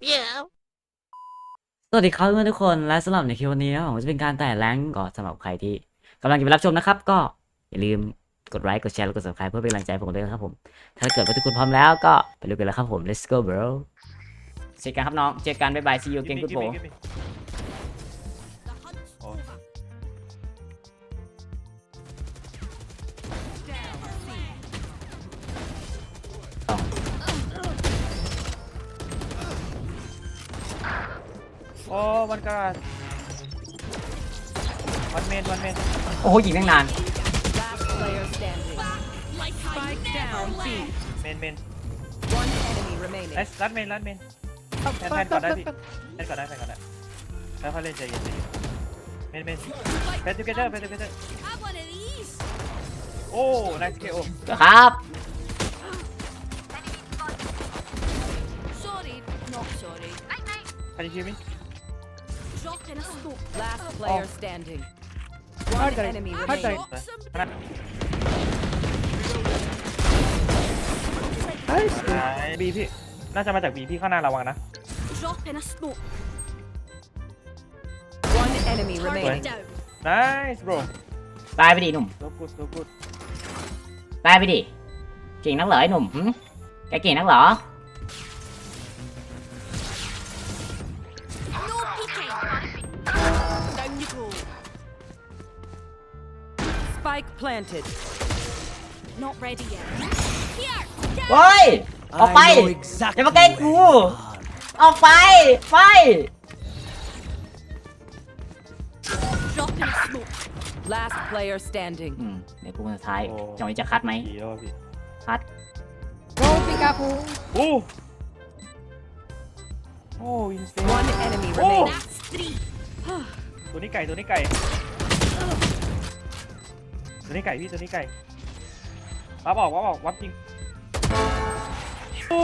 Yeah. สวัสดีครับเพื่อนทุกคนและสำหรับในคลิปวันนี้นะผมจะเป็นการแต่แรงก่อสำหรับใครที่กำลังจะไปรับชมนะครับ ก็อย่าลืมกดไลค์กดแชร์และกด subscribe เพื่อเป็นกำลังใจผมด้วยนะครับผม ถ้าเกิดว่าทุกคนพร้อมแล้วก็ไปดูกันเลยครับผม let's go bro เจอกันครับน้องเจอกันบ๊ายบาย see you again good boy โอ้วันกระดาษวันเมนวันเมนโอ้โหยิงตั้งนาน Last player standing. Like I Spike never down, B. left. เมนเมน One enemy remaining. ไอ้รัดเมนรัดเมนแทนแทนก่อนได้พี่แทนก่อนได้แทนก่อนได้แล้วเขาเล่นใจเย็นใจเย็นเมนเมน Like เพชรทูเกเตอร์เพชรทูเกเตอร์ Have one of these. โอ้นายสเกโอครับ Sorry, not sorry. ใครจะชิมมิ Last player standing. One Hard time. enemy Hard time. remaining. Got some ขนาดบีพี่ น่าจะมาจากบีพี่ข้างหน้าระวังนะ drop in a smoke. One enemy Target remaining. down. nice bro ตายไปดิหนุ่ม so good so good ตายไปดิเก่งนักเหรอไอ้หนุ่มหึแกเก่งนักเหรอ Spike planted. Not ready yet. Here. เฮ้ยออกไปอย่ามาใกล้กู ออกไปไป Drop in a smoke. Last player standing. อืมเดี๋ยวกูคนสุดท้ายโอ้ จังหวะนี้จะคัดไหมดีแล้วพี่คัดโอ้โอ้อินเซ One enemy Oh. remaining. That's three. ตัวนี้ไก่ตัวนี้ไก่ ตัวนี้ไก่พี่ตัวนี้ไก่วับออกวับออกวับจริงโอ้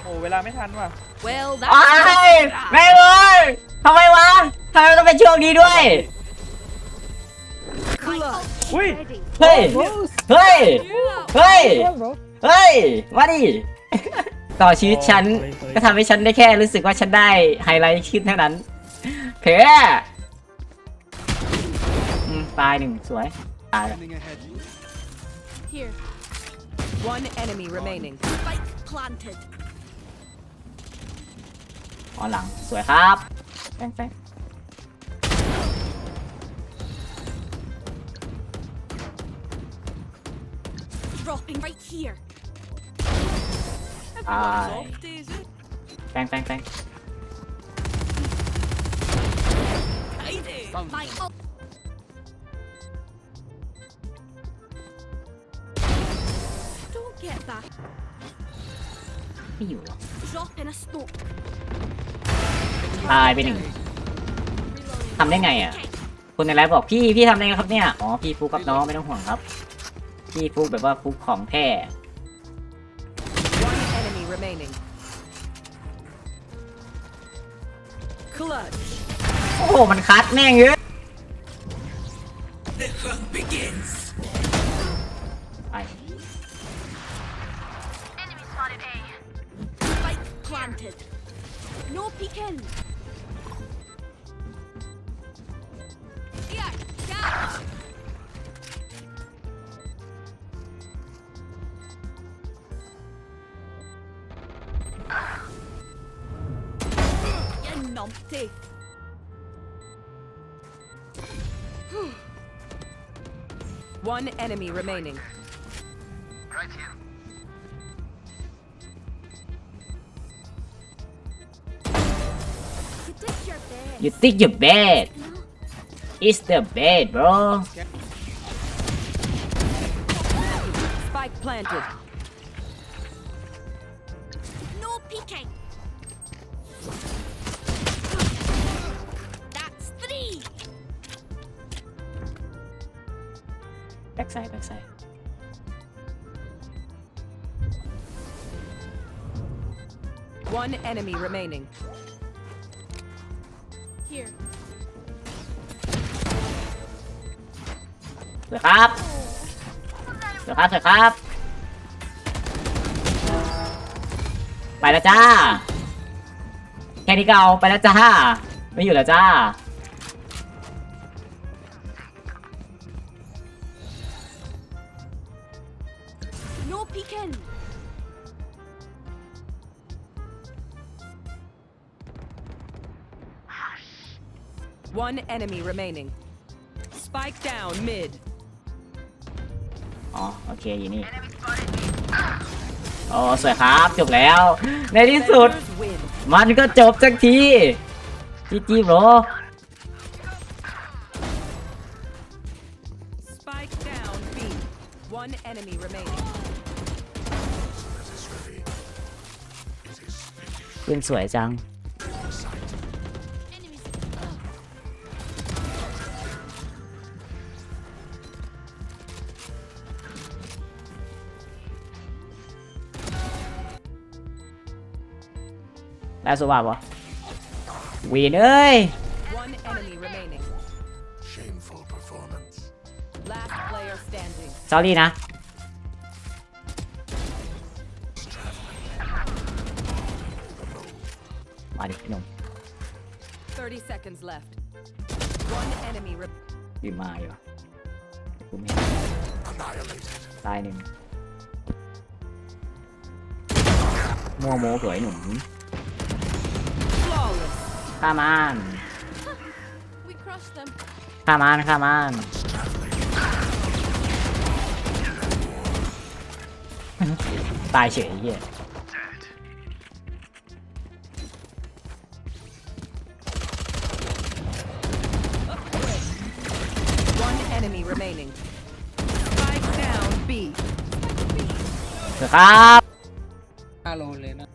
โหเวลาไม่ทันว่ะ Well, ไอ้ that's ไม่เลยทำไมวะทำไมต้องเป็นช่วงนี้ด้วย clutch. อุ้ย Ready. เฮ้ย เฮ้ย เฮ้ย เฮ้ย มาดิ ต่อชีวิตฉัน ก็ทำให้ฉันได้แค่รู้สึกว่าฉันได้ไฮไลท์ขึ้นเท่านั้น เพ้อืมตายหนึ่งสวยตายแล้ว Here. One enemy remaining. Spike planted. อ๋อหลัง สวยครับแป้งแป้ง Dropping right here. ตาย Off days. แป้งแป้งแป้ง Tidy. My up. Don't get that. ไม่อยู่หรอ Drop in a smoke. ตายไปหนึ่ง ทำได้ไงอะ คนในไลฟ์บอกพี่พี่ทำได้ไงครับเนี่ย อ๋อพี่ฟุกกับน้องไม่ต้องห่วงครับ พี่ฟุกแบบว่าฟุกของแท้ One enemy remaining. Clutch. โอ้โหมันคัดแม่งเยอะไป planted. No peeking. One enemy remaining. You think you're you bad it's the bad bro Spike planted. No peeking. That's three. backside backside One enemy remaining. Here. สวยครับสวยครับสวยครับ ไปแล้วจ้า แค่นี้ก็เอาไปแล้วจ้า ไม่อยู่แล้วจ้า One enemy remaining. Spike down mid. อ๋อ โอเคอยู่นี่โอ้สวยครับ จบแล้ว ในที่สุด Defenders win. มันก็จบสักทีจีจีโบร Spike down B. One enemy remaining. ปืนสวยจัง แล้วสุภาพวะวีนเอ้ย One enemy remaining. Shameful performance. Last player standing. ซอรี่นะ มาดิพี่หนุ่ม30 seconds left. One enemy re- ยืมมาอยู่กูไม่เห็น Annihilated. ตายหนึ่งมัวโมเผยหนุ่ม flawless. ข้ามัน We crushed them. ข้ามันข้ามันตายเฉยไอ้เหี้ย One enemy remaining. Spike down B. เถอะครับห้าโลเลยนะ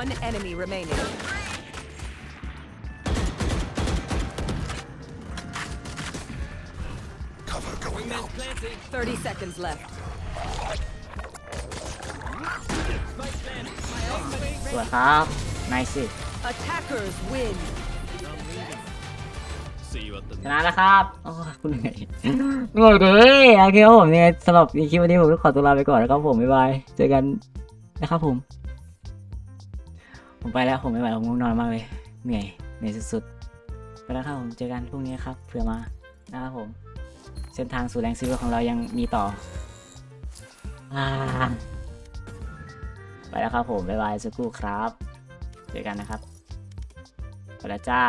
One enemy remaining. Cover going out. 30 seconds left. สวยครับนายสิ Attackers win. ชนะแล้วครับโอ้ยคุณเหนื่อยเหนื่อยดิโอเคครับผมยังไงสำหรับคลิปวันนี้ผมต้องขอตัวลาไปก่อนนะครับผม บ๊ายบาย เจอกันนะครับผม ผมไปแล้วผมไม่ไหวผมง่วงนอนมากเลย เหนื่อยเหนื่อยสุดๆ ไปแล้วครับผมเจอกันพรุ่งนี้ครับเผื่อมานะครับผม เส้นทางสู่แรงซีโร่ของเรายังมีต่ออไปแล้วครับผมบ๊ายบายสักครู่ครับ เจอกันนะครับไปแล้วจ้า